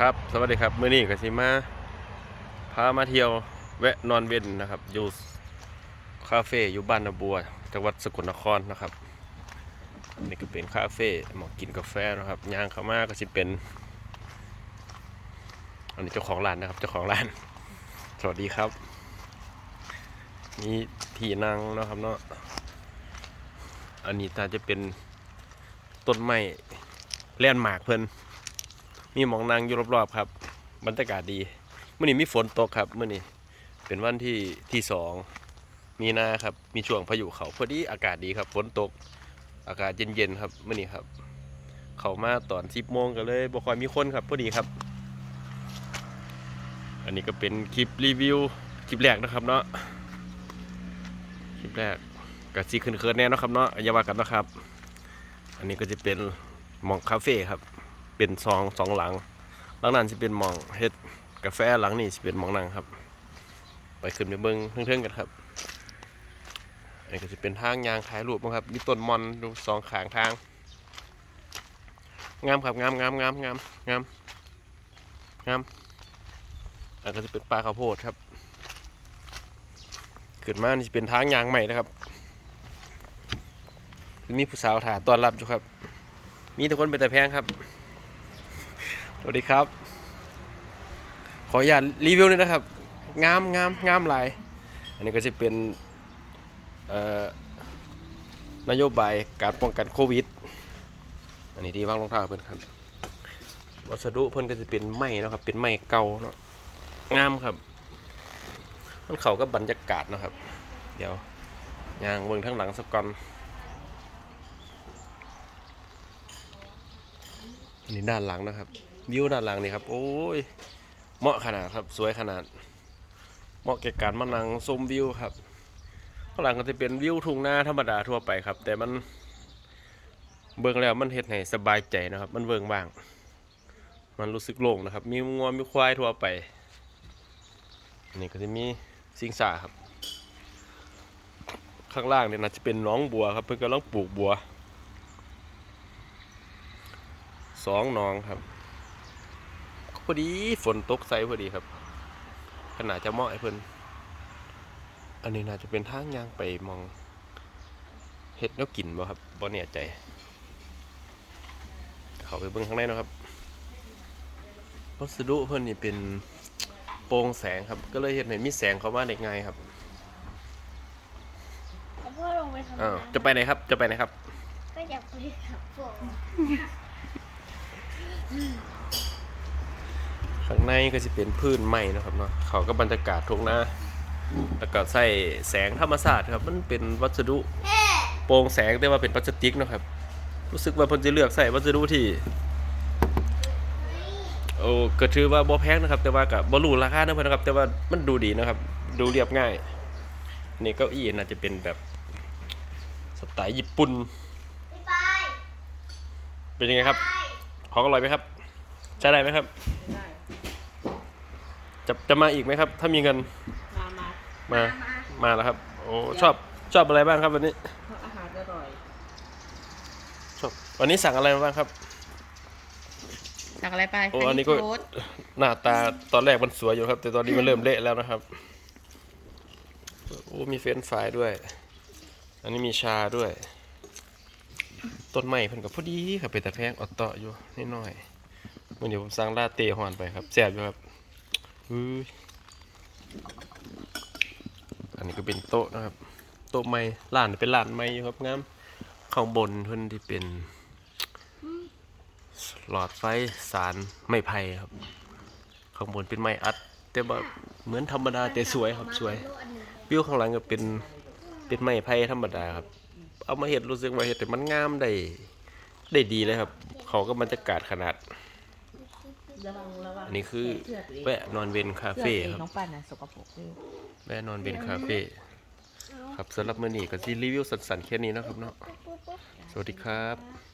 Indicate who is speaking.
Speaker 1: ครับสวัสดีครับมื้อนี้กสิมาพามาเที่ยวแวะนอนเว้นนะครับ อยู่คาเฟ่อยู่บ้านนาบัวจังหวัดสกลนครนะครับอันนี่ก็เป็นคาเฟ่หมาะกินกาแฟนะครับย่างเข้ามาก็สิเป็น อันนี้เจ้าของร้านนะครับเจ้าของร้าน สวัสดีครับมีที่นั่งนะครับเนาะอันนี้ตาจะเป็นต้นไม้แล่นหมากเพิ่น มีหมองนางอยู่รอบๆครับ บรรยากาศดีเมื่อนี้มีฝนตกครับเมื่อนี้เป็นวันที่ที่สองมีนาครับมีช่วงพายุเขาพอดีอากาศดีครับฝนตกอากาศเย็นๆครับเมื่อนี้ครับ เขามาตอนสิบโมงกันเลยบ่ค่อยมีคนครับพอดีครับ อันนี้ก็เป็นคลิปรีวิวคลิปแรกนะครับเนาะคลิปแรกกับซีขึ้นเคิร์นแน่นะครับเนาะอย่าว่ากันนะครับ อันนี้ก็จะเป็นมองคาเฟ่ครับ เป็นสองสองหลัง หลังนั้นจะเป็นหม่องเฮ็ดกาแฟหลังนี้จะเป็นหม่องนั่งครับ ไปขึ้นไปเบิ้งเทิงๆกันครับอันนี้ก็จะเป็นทางยางถ่ายรูปครับมีต้นมอนดูสองขางทางงามครับงามงามงามงามงามงามอันก็จะเป็นปลาข้าวโพดครับขึ้นมานี่จะเป็นทางยางใหม่นะครับมีผู้สาวถ่าต้อนรับอยู่ครับ มีทุกคนเป็นแต่แพงครับ สวัสดีครับ ขออนุญาตรีวิวหน่อยนะครับ งามงามงามหลาย อันนี้ก็จะเป็นนโยบายการป้องกันโควิด อันนี้ที่วางรองเท้าเพิ่อนครับ วัสดุเพิ่อนก็จะเป็นไม้นะครับ เป็นไม้เก่าเนาะ งามครับ มันเข้ากับบรรยากาศนะครับ เดี๋ยวยางเบิ่งทั้งหลังสักก่อนอันนี้ด้านหลังนะครับ วิวด้านหลังนี่ครับ โอ้ย เหมาะขนาดครับ สวยขนาด เหมาะแก่การมานั่งชมวิวครับข้างหลังก็จะเป็นวิวทุ่งนาธรรมดาทั่วไปครับ แต่มันเบิ่งแล้วมันเฮ็ดให้สบายใจนะครับ มันเบิ่งบ้าง มันรู้สึกโล่งนะครับ มีงัวมีควายทั่วไปนนี่ก็จะมีสิงสาครับ ข้างล่างเนี่ยน่าจะเป็นน้องบัวครับ เพิ่นกำลังปลูกบัวสองหนองครับ พอดีฝนตกใส่พอดีครับ ขนาดจะเหมาะไอ้เพิ่นอันนี้น่าจะเป็นทางย่างไปมองเห็ดแล้วกินบ่ครับบ่แน่ใจ เข้าไปเบิ่งข้างในเนาะครับวัสดุเพิ่นนี่เป็นโปร่งแสงครับ ก็เลยเห็นให้มีแสงเข้ามาได้ง่ายครับ
Speaker 2: แล้วพ่อลงไปทำ
Speaker 1: อ้าว
Speaker 2: น้ำ
Speaker 1: จะไปไหนครับ จะไปไหนครับ
Speaker 2: ก็อยากไปขับผม
Speaker 1: ข้างในก็จะเป็นพื้นไม้นะครับเนาะเขาก็บรรยากาศทุ่งนาแล้วก็ใส่แสงธรรมชาสติครับมันเป็นวัสดุโปร่งแสงแต่ว่าเป็นพลาสติกนะครับ รู้สึกว่าเพิ่นจะเลือกใส่วัสดุที่โอ้ก็ถือว่าบ่แพงนะครับ แต่ว่าก็บ่รู้ราคานะเพิ่นนะครับ แต่ว่ามันดูดีนะครับ ดูเรียบง่ายนี่เก้าอี้น่าจะเป็นแบบสไตล์ญี่ปุ่นเป็นยังไงครับ ของอร่อยไหมครับ ใช้ได้ไหมครับ จะจะมาอีกไหมครับ ถ้ามีเงิน
Speaker 3: มามา
Speaker 1: มามาแล้วครับ โอ้ชอบชอบอะไรบ้างครับวันนี้
Speaker 3: เพราะอาหารอร่อย
Speaker 1: ชอบ วันนี้สั่งอะไรมาบ้างครับ
Speaker 3: สั่งอะไรไป
Speaker 1: โอ้อันนี้ก็
Speaker 3: โทษ
Speaker 1: หน้าตาตอนแรกมันสวยอยู่ครับ แต่ตอนนี้มันเริ่มเละแล้วนะครับ โอ้มีเฟรนช์ฟรายด้วย อันนี้มีชาด้วย ต้นไม้เพิ่นกับพอดีครับเป็นตะแพงออดเตาะอยู่นิดหน่อยเมื่อเดี๋ยวผมสั่งลาเต้ฮอนไปครับแซ่บอยู่ครับ อันนี้ก็เป็นโต๊ะนะครับ โต๊ะไม้ร้านเป็นร้านไม้อยู่ครับงามข้างบนเพิ่นที่เป็นหลอดไฟสารไม้ไผ่ครับ ข้างบนเป็นไม้อัด แต่ว่าเหมือนธรรมดาแต่สวยครับสวยวิวข้างหลังก็เป็นเป็นไม้ไผ่ธรรมดาครับ เอามาเห็ดรู้สึกว่าเห็ดแต่มันงามได้ได้ดีเลยครับ เขาก็บรรยากาศขนาด
Speaker 3: ระวังระวัง
Speaker 1: อันนี้คือ
Speaker 3: เสื้อตัวเอง
Speaker 1: แวะนอนเวนคา
Speaker 3: เสื้อ
Speaker 1: เฟ่
Speaker 3: ตัวเอง
Speaker 1: ครับ
Speaker 3: น้องปันนะสกปรกด้วย
Speaker 1: แวะนอนเวนคาเฟ่ครับสำหรับมื้อนี้ก็สิรีวิวสั้นๆแค่นี้นะครับเนาะ
Speaker 2: ปุ๊บปุ๊บ
Speaker 1: สวัสดีครับ